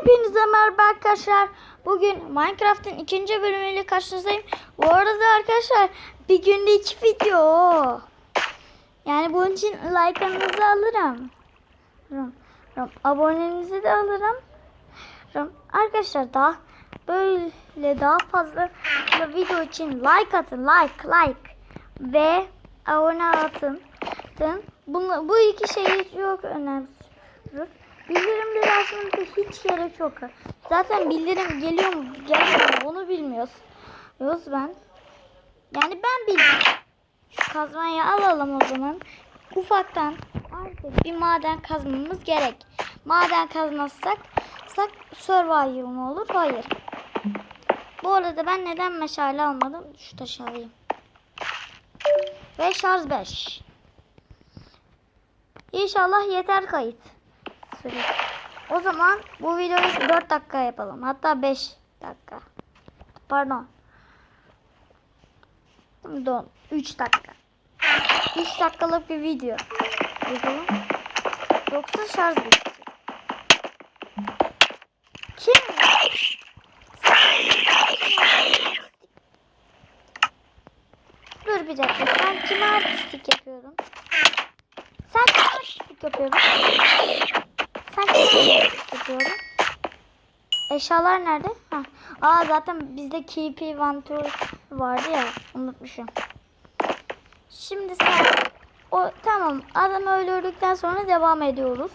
Hepinize merhaba arkadaşlar. Bugün Minecraft'ın ikinci bölümüyle karşınızdayım. Bu arada arkadaşlar bir günde iki video. Yani bunun için like'ınızı alırım. Rum, rum, abonenizi de alırım. Rum. Arkadaşlar daha böyle daha fazla video için like atın. Like like. Ve abone atın. Bunu, bu iki şeyi çok önemli. Bildirimleri aslında hiç gerek yok. Zaten bildirim geliyor mu gelmiyor mu onu bilmiyoruz. Biliyoruz ben. Yani ben bilmiyorum. Şu kazmayı alalım o zaman. Ufaktan artık bir maden kazmamız gerek. Maden kazmazsak sak survival mı olur? Hayır. Bu arada ben neden meşale almadım? Şu taşı alayım. Ve şarj 5. İnşallah yeter kayıt. Süre. O zaman bu videoyu 4 dakika yapalım. Hatta 5 dakika. Pardon. Pardon. 3 dakika. 3 dakikalık bir video. Yapalım. Yoksa şarj bitecek. Kim? Dur bir dakika. Sen kime artistik yapıyordun? Sen kime artistik yapıyordun? Yapıyordun? Eşyalar nerede? Ha. Aa zaten bizde KP Venture vardı ya. Unutmuşum. Şimdi sen o tamam adam öldürdükten sonra devam ediyoruz.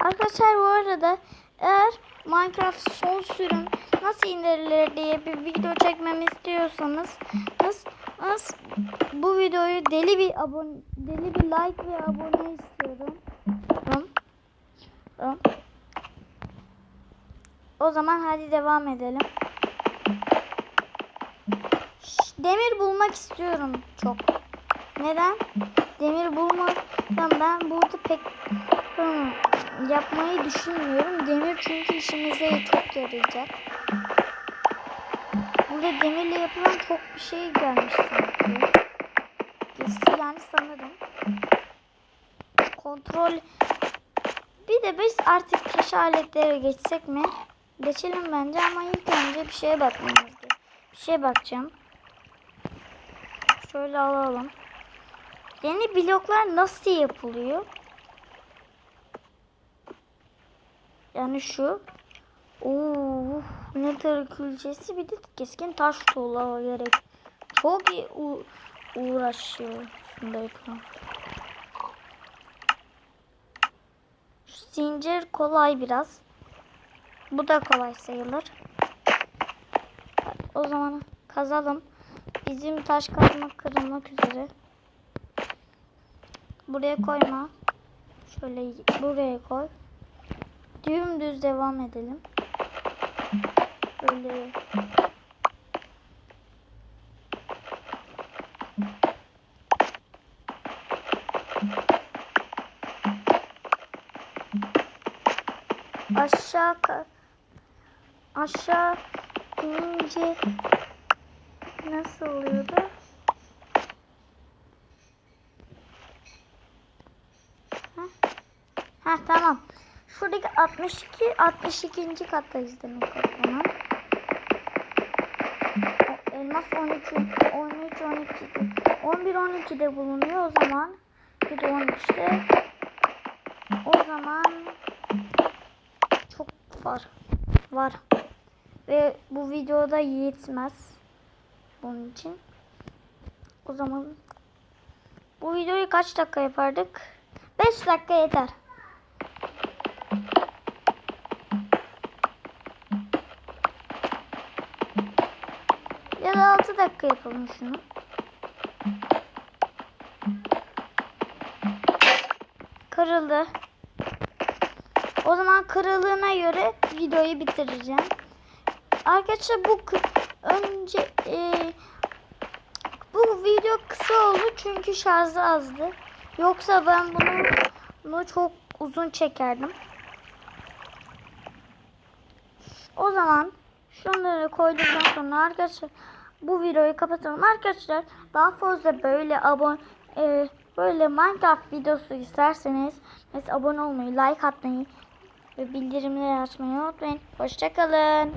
Arkadaşlar bu arada eğer Minecraft son sürüm nasıl indirilir diye bir video çekmemi istiyorsanız nasıl, nasıl bu videoyu deli bir abone deli bir like ve abone istiyorum. O zaman hadi devam edelim. Demir bulmak istiyorum çok. Neden? Demir bulmaktan ben burada pek hmm, yapmayı düşünmüyorum. Demir çünkü işimize çok yarayacak. Burada demirle yapılan çok bir şey gelmiş sanki. Kesin yani sanırım. Kontrol. Bir de biz artık taş aletlere geçsek mi? Geçelim bence ama ilk önce bir şeye bakmamız gerekiyor. Bir şeye bakacağım. Şöyle alalım. Yeni bloklar nasıl yapılıyor? Yani şu. Nether külçesi bir de keskin taş tuğla gerek. Çok iyi uğraşıyor. Şunu da yapalım. Şu zincir kolay biraz. Bu da kolay sayılır. O zaman kazalım. Bizim taş kazma kırılmak üzere. Buraya koyma. Şöyle buraya koy. Dümdüz devam edelim. Böyle. Aşağı aşağı inince nasıl oluyordu? Ha tamam. Şuradaki 62 62. kattayız demek o zaman. Elmas 13 13 12 11 12'de bulunuyor o zaman. Bir de 13'te. O zaman çok var. Var. Ve bu videoda yetmez. Bunun için. O zaman bu videoyu kaç dakika yapardık? 5 dakika yeter. Ya da 6 dakika yapalım şunu. Kırıldı. O zaman kırıldığına göre videoyu bitireceğim. Arkadaşlar bu önce e, bu video kısa oldu çünkü şarjı azdı. Yoksa ben bunu bunu çok uzun çekerdim. O zaman şunları koyduktan sonra arkadaşlar bu videoyu kapatalım arkadaşlar. Daha fazla böyle abone e, böyle Minecraft videosu isterseniz mesela abone olmayı, like atmayı ve bildirimleri açmayı unutmayın. Hoşçakalın.